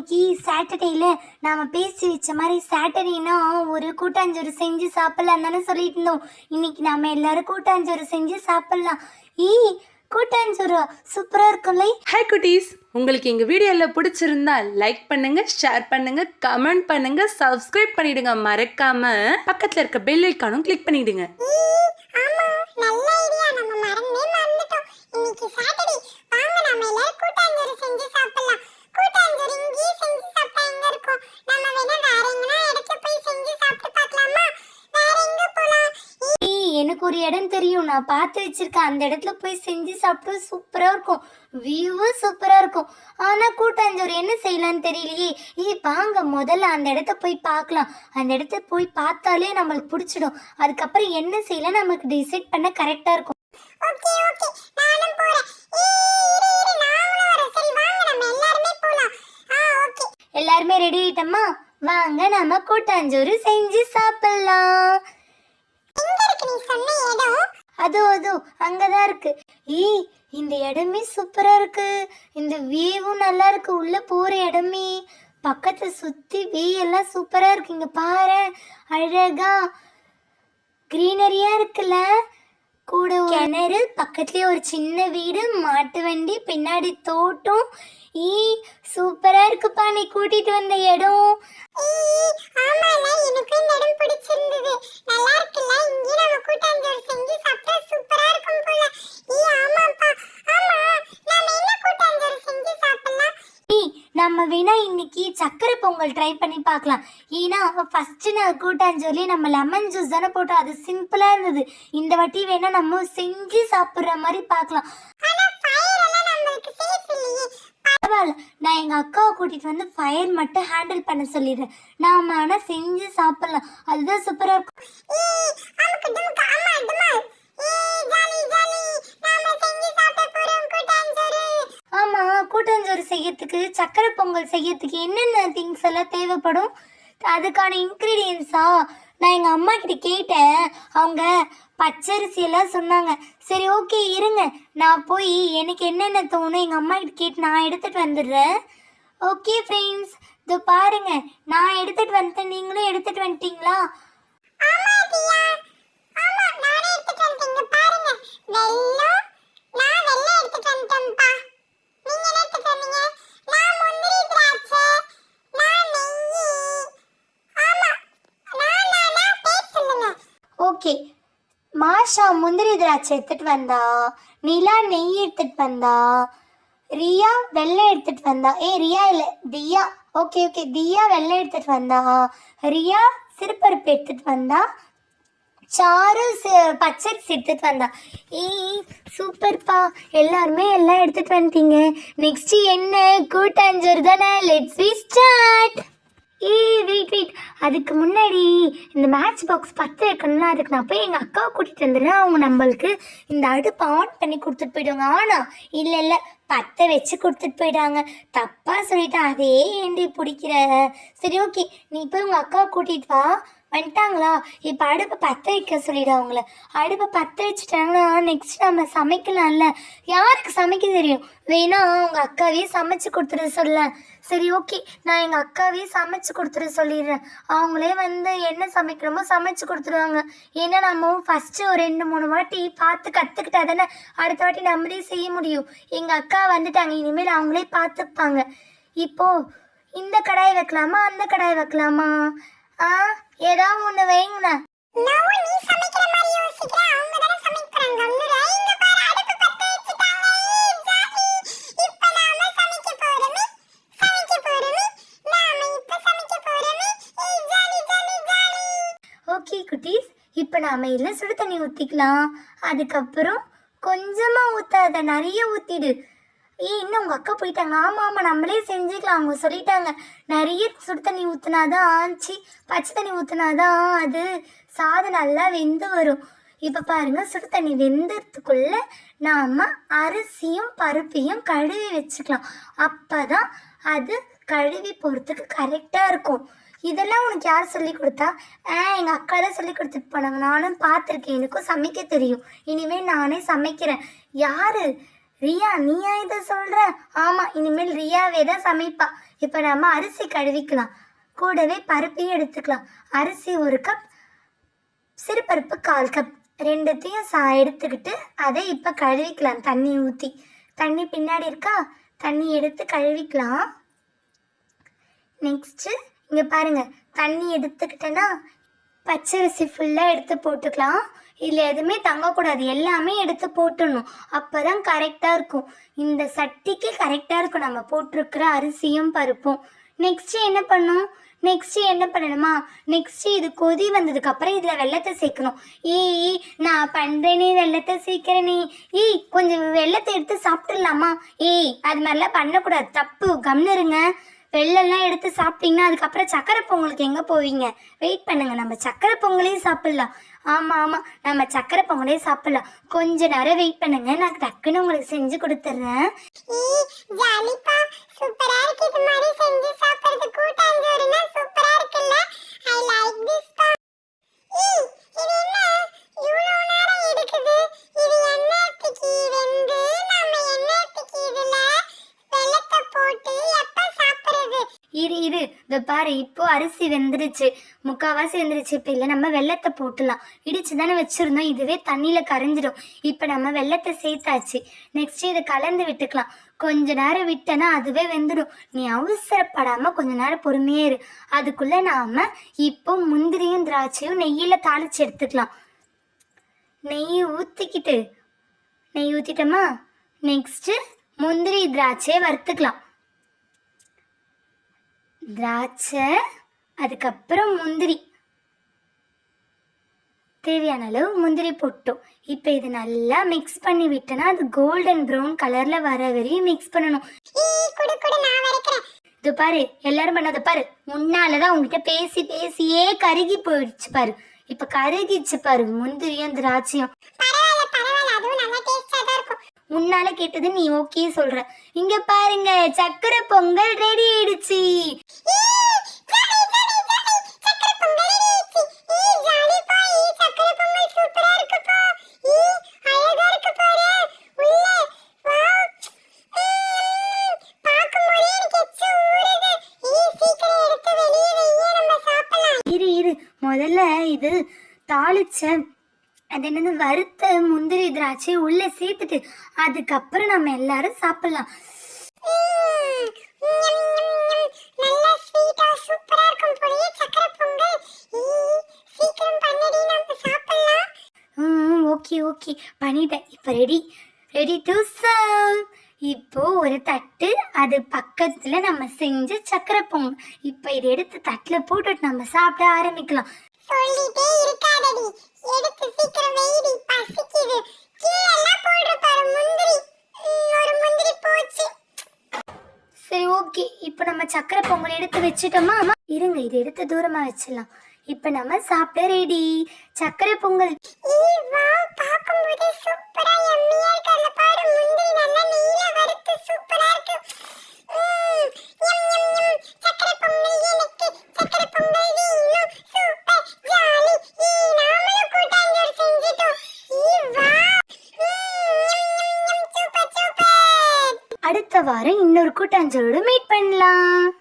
இன்னைக்கு சாட்டர்டேல நாம பேசி வச்ச மாதிரி சாட்டர்டேனா ஒரு கூட்டாஞ்சோறு செஞ்சு சாப்பிடலாம் தானே சொல்லிட்டு இருந்தோம். இன்னைக்கு நாம எல்லாரும் கூட்டாஞ்சோறு செஞ்சு சாப்பிடலாம். ஈ கூட்டாஞ்சோறு சூப்பரா இருக்கும்ல. ஹாய் குட்டீஸ் உங்களுக்கு எங்கள் வீடியோவில் பிடிச்சிருந்தா லைக் பண்ணுங்க ஷேர் பண்ணுங்க கமெண்ட் பண்ணுங்க சப்ஸ்கிரைப் பண்ணிடுங்க. மறக்காம பக்கத்தில் இருக்க பெல் ஐக்கானும் கிளிக் பண்ணிடுங்க. இன்னைக்கு சாட்டர்டே வாங்க நாம எல்லாரும் கூட்டாஞ்சோறு செஞ்சு சாப்பிடலாம். கூட்டாஞ்சோறு இங்கேயே செஞ்சு சாப்பிட்டா எங்க இருக்கும்? நம்ம வேணா வேற எங்கனா இடத்துல போய் செஞ்சு சாப்பிட்டு பார்க்கலாமா? வேற எங்க போலாம்? ஈ எனக்கு ஒரு இடம் தெரியும். நான் பார்த்து வச்சிருக்கேன். அந்த இடத்துல போய் செஞ்சு சாப்பிட்டா சூப்பரா இருக்கும். வியூவும் சூப்பரா இருக்கும். ஆனா கூட்டாஞ்சோறு என்ன செய்யலாம்னு தெரியலையே. ஈ வாங்க. முதல்ல அந்த இடத்த போய் பார்க்கலாம். அந்த இடத்த போய் பார்த்தாலே நம்மளுக்கு பிடிச்சிடும். அதுக்கப்புறம் என்ன செய்யலாம்? நமக்கு டிசைட் பண்ண கரெக்டா இருக்கும். ஓகே ஓகே நானும் போறேன் ஏய் இரு இரு நானும் வரேன் சரி வாங்க நம்ம எல்லாருமே போலாம் ஆ ஓகே எல்லாருமே ரெடி ஆயிட்டோமா வாங்க நம்ம கூட்டாஞ்சோறு செஞ்சு சாப்பிடலாம். அதோ அதோ அங்கதான் இருக்கு. ஈ இந்த இடமே சூப்பரா இருக்கு. இந்த வியூவும் நல்லா இருக்கு. உள்ள போற இடமே. பக்கத்துல சுத்தி வே எல்லாம் சூப்பரா இருக்கு. இங்க பாரு அழகா கிரீனரியா இருக்குல்ல? கூட கிணறு பக்கத்துலயே ஒரு சின்ன வீடு மாட்டு வண்டி பின்னாடி தோட்டம். ஈ சூப்பரா இருக்குப்பா நீ கூட்டிட்டு வந்த இடம். ஏய் ஆமால எனக்கு இந்த இடம் பிடிச்சிருந்தது. நல்லா இருக்குல்ல இங்கே நம்ம கூட்டாஞ்சோறு செஞ்சு சாப்பிட்டா சூப்பரா இருக்கும் போல ஏய் ஆமாப்பா ஆமா நாம என்ன கூட்டாஞ்சோறு செஞ்சு சாப்பிடலாம் ஏய், நம்ம வேணா இன்னைக்கு சக்கரை பொங்கல் ட்ரை பண்ணி பார்க்கலாம். ஏன்னா ஃபர்ஸ்ட் நான் கூட்டாஞ்சோலி நம்ம லெமன் ஜூஸ் தானே போட்டோம். அது சிம்பிளா இருந்தது. இந்த வாட்டி வேணா நம்ம செஞ்சு சாப்பிட்ற மாதிரி பார்க்கலாம். பரவாயில்ல. நான் எங்க அக்காவை கூட்டிட்டு வந்து ஃபயர் மட்டும் ஹேண்டில் பண்ண சொல்லிடுறேன். நாம ஆனா செஞ்சு சாப்பிடலாம். அதுதான் சூப்பரா இருக்கும். கூட்டஞ்சோறு செய்யறதுக்கு சக்கரை பொங்கல் செய்யறதுக்கு என்னென்ன திங்ஸ் எல்லாம் தேவைப்படும்? அதுக்கான இன்க்ரீடியன்ஸா நான் எங்கள் அம்மா கிட்ட கேட்டேன். அவங்க பச்சரிசி எல்லாம் சொன்னாங்க. சரி ஓகே இருங்க. நான் போய் எனக்கு என்னென்ன தோணும்? எங்கள் அம்மா கிட்ட கேட்டு நான் எடுத்துட்டு வந்துடுறேன். ஓகே ஃப்ரெண்ட்ஸ் இதோ பாருங்க. நான் எடுத்துட்டு வந்துட்டேன். நீங்களும் எடுத்துட்டு வந்துட்டீங்களா? ஆமா நான் எடுத்துட்டு வந்துட்டேன்ப்பா நீங்க என்ன எடுத்துட்டு வந்தீங்க நான் முந்திரி திராட்சை நான் நெய் ஆமா நான் நானா பேர் சொல்லுங்க ஓகே மாஷா முந்திரி திராட்சை எடுத்துட்டு வந்தா நிலா நெய் எடுத்துட்டு வந்தா ரியா வெள்ளை எடுத்துட்டு வந்தா ஏ ரியா இல்ல தியா ஓகே ஓகே தியா வெள்ளை எடுத்துட்டு வந்தா ரியா சிறுபருப்பு எடுத்துட்டு வந்தா சாரு பச்சரிசி எடுத்துட்டு வந்தா ஏய் சூப்பர்ப்பா எல்லாருமே எல்லாம் எடுத்துட்டு வந்துட்டீங்க. நெக்ஸ்ட் என்ன? கூட்டாஞ்சோறு தானே. லெட்ஸ் வி ஸ்டார்ட் அதுக்கு முன்னாடி இந்த மேட்ச் பாக்ஸ் பத்து வைக்கணும்னா அதுக்கு நான் போய் எங்கள் அக்காவை கூட்டிகிட்டு வந்துடுறேன். அவங்க நம்மளுக்கு இந்த அடுப்பை ஆன் பண்ணி கொடுத்துட்டு போயிடுவாங்க. ஆனால் இல்லை இல்லை பத்தை வச்சு கொடுத்துட்டு போயிட்டாங்க. தப்பாக சொல்லிட்டா அதே ஏண்டி பிடிக்கிற? சரி ஓகே. நீ போய் உங்கள் அக்காவை கூட்டிகிட்டு வா. வந்துட்டாங்களா? இப்போ அடுப்பை பற்ற வைக்க சொல்லிடு அவங்கள. அடுப்பை பற்ற வச்சுட்டாங்கன்னா நெக்ஸ்ட் நம்ம சமைக்கலாம்ல. யாருக்கு சமைக்க தெரியும்? வேணா உங்கள் அக்காவே சமைச்சு கொடுத்துட சொல்ல. சரி ஓகே. நான் எங்கள் அக்காவே சமைச்சு கொடுத்துட சொல்லிடுறேன். அவங்களே வந்து என்ன சமைக்கிறோமோ சமைச்சு கொடுத்துருவாங்க. ஏன்னா நம்ம ஃபஸ்ட்டு ஒரு ரெண்டு மூணு வாட்டி பார்த்து கற்றுக்கிட்டா தானே அடுத்த வாட்டி நம்மளே செய்ய முடியும். எங்கள் அக்கா வந்துட்டாங்க. இனிமேல் அவங்களே பார்த்துப்பாங்க. இப்போ இந்த கடாய் வைக்கலாமா? அந்த கடாய் வைக்கலாமா? ஆ? ஏதாவது ஒன்று ஜாலி. ஓகே குட்டீஸ். இப்போ நாம இதில் சுடு தண்ணி ஊற்றிக்கலாம் அதுக்கப்புறம் கொஞ்சமாக ஊற்றாத நிறைய ஊற்றிடு ஏய் இன்னும் உங்கள் அக்கா போயிட்டாங்க? ஆமாம் ஆமாம் நம்மளே செஞ்சுக்கலாம். அவங்க சொல்லிட்டாங்க. நிறைய சுடு தண்ணி ஊற்றுனாதான் ஆச்சு பச்சை தண்ணி ஊற்றுனாதான் அது சாதம் நல்லா வெந்து வரும். இப்போ பாருங்க சுடு தண்ணி வெந்ததுக்குள்ள நாம அரிசியும் பருப்பையும் கழுவி வச்சுக்கலாம். அப்பதான் அது கழுவி போகிறதுக்கு கரெக்டாக இருக்கும். இதெல்லாம் உனக்கு யார் சொல்லி கொடுத்தா? ஆ எங்கள் அக்கா தான் சொல்லி கொடுத்துட்டு போனாங்க. நானும் பார்த்துருக்கேன். எனக்கும் சமைக்க தெரியும். இனிமேல் நானே சமைக்கிறேன். யார்? ரியா நீயா இதை சொல்ற? ஆமா இனிமேல் ரியாவே தான் சமைப்பா. இப்போ நம்ம அரிசி கழுவிக்கலாம். கூடவே பருப்பையும் எடுத்துக்கலாம். அரிசி ஒரு கப் சிறுபருப்பு கால் கப் ரெண்டுத்தையும் சா எடுத்துக்கிட்டு அதை இப்போ கழுவிக்கலாம். தண்ணி ஊற்றி தண்ணி பின்னாடி இருக்கா? தண்ணி எடுத்து கழுவிக்கலாம். நெக்ஸ்ட்டு இங்கே பாருங்க. தண்ணி எடுத்துக்கிட்டேன்னா பச்சரிசி ஃபுல்லாக எடுத்து போட்டுக்கலாம். இதில் எதுவுமே தங்கக்கூடாது. எல்லாமே எடுத்து போட்டுடணும் அப்போ தான் கரெக்டாக இருக்கும். இந்த சட்டிக்கு கரெக்டாக இருக்கும். நம்ம போட்டிருக்கிற அரிசியும் பருப்பும். நெக்ஸ்ட்டு என்ன பண்ணும்? நெக்ஸ்ட்டு என்ன பண்ணணுமா? நெக்ஸ்ட்டு இது கொதி வந்ததுக்கப்புறம் இதில் வெள்ளத்தை சேர்க்கணும். ஏய் நான் பண்ணுறேனே வெள்ளத்தை சேர்க்கிறேனே. ஏய் கொஞ்சம் வெள்ளத்தை எடுத்து சாப்பிட்றலாமா ஏய் அது மாதிரிலாம் பண்ணக்கூடாது. தப்பு கம்னு இருங்க. வெள்ளெல்லாம் எடுத்து சாப்பிட்டீங்கன்னா அதுக்கப்புறம் சக்கரை பொங்கலுக்கு எங்கே போவீங்க? வெயிட் பண்ணுங்கள் நம்ம சக்கரை பொங்கலையும் சாப்பிட்லாம். ஆமாம் ஆமாம் நம்ம சக்கரை பொங்கலே சாப்பிடலாம். கொஞ்ச நேரம் வெயிட் பண்ணுங்க. நான் டக்குன்னு உங்களுக்கு செஞ்சு கொடுத்துட்றேன் ஏய் சூப்பரா இருக்கு. இது மாதிரி செஞ்சு சாப்பிடுறது கூட்டாஞ்சோறு. இதை பாரு இப்போ அரிசி வெந்துருச்சு. முக்கால்வாசி வெந்துருச்சு. இப்போ இல்லை நம்ம வெள்ளத்தை போட்டுலாம். இடிச்சு தானே வச்சுருந்தோம். இதுவே தண்ணியில் கரைஞ்சிடும். இப்போ நம்ம வெள்ளத்தை சேர்த்தாச்சு. நெக்ஸ்ட் இதை கலந்து விட்டுக்கலாம். கொஞ்ச நேரம் விட்டேன்னா அதுவே வெந்துடும் நீ அவசரப்படாமல் கொஞ்ச நேரம் பொறுமையே இரு. அதுக்குள்ளே நாம் இப்போ முந்திரியும் திராட்சையும் நெய்யில் தாளிச்சு எடுத்துக்கலாம். நெய் ஊற்றிக்கிட்டு நெய் ஊற்றிட்டோமா நெக்ஸ்ட்டு முந்திரி திராட்சையை வறுத்துக்கலாம். திராட்சை அதுக்கப்புறம் முந்திரி. தேவையான அளவு முந்திரி போட்டோம். இப்போ இது நல்லா மிக்ஸ் பண்ணி விட்டோன்னா அது கோல்டன் ப்ரௌன் கலரில் வர வரையும் மிக்ஸ் பண்ணணும். இது பாரு எல்லாரும் பண்ணாத பாரு. முன்னால தான் உங்ககிட்ட பேசி பேசியே கருகி போயிடுச்சு பாரு. இப்போ கருகிச்சு பாரு முந்திரியும் திராட்சையும் பரவாயில்ல பரவாயில்ல அதுவும் நல்லா டேஸ்டா தான் இருக்கும் முன்னால கேட்டது நீ ஓகே சொல்ற. இங்க பாருங்க சக்கரை பொங்கல் ரெடி ஆயிடுச்சு. சக்கரை பொங்கல் இரு இரு. முதல்ல இது தாளிச்ச அது என்னது வறுத்த முந்திரி திராட்சை உள்ள சேர்த்துட்டு அதுக்கப்புறம் நம்ம எல்லாரும் சாப்பிடலாம். Okay okay. பண்ணிட்டேன். இப்போ ரெடி ரெடி டு சர்வ் இப்போ ஒரு தட்டு அது பக்கத்தில் நம்ம செஞ்ச சக்கரை பொங்கல். இப்போ இதை எடுத்து தட்டில் போட்டுட்டு நம்ம சாப்பிட ஆரம்பிக்கலாம். சொல்லிட்டே இருக்காதடி. எடுத்து சீக்கிரம் வெயிடி பசிக்குது. கீழெல்லாம் போடுற பாரு முந்திரி. ஒரு முந்திரி போச்சு. சரி ஓகே. இப்போ நம்ம சக்கரை பொங்கல் எடுத்து வச்சுட்டோமா? இருங்க இதை எடுத்து தூரமாக வச்சிடலாம். இப்போ நம்ம சாப்பிட ரெடி சக்கரை பொங்கல். பாக்கும்போதே சூப்பரா எம்மியா இருக்கு. அதுல பாரு முந்திரி நல்லா நெய்யில வறுத்து சூப்பரா இருக்கு ம், ஞம், ஞம், ஞம். சக்கரை பொங்கல் எனக்கு சக்கரை பொங்கல் வேணும் சூப்பர் ஜாலி ஏய் நாமளும் கூட்டாஞ்சோறு செஞ்சிட்டோம் ஏய் வாவ் ம், ஞம், ஞம், ஞம். சூப்பர் சூப்பர் அடுத்த வாரம் இன்னொரு கூட்டாஞ்சோரோட மீட் பண்ணலாம்.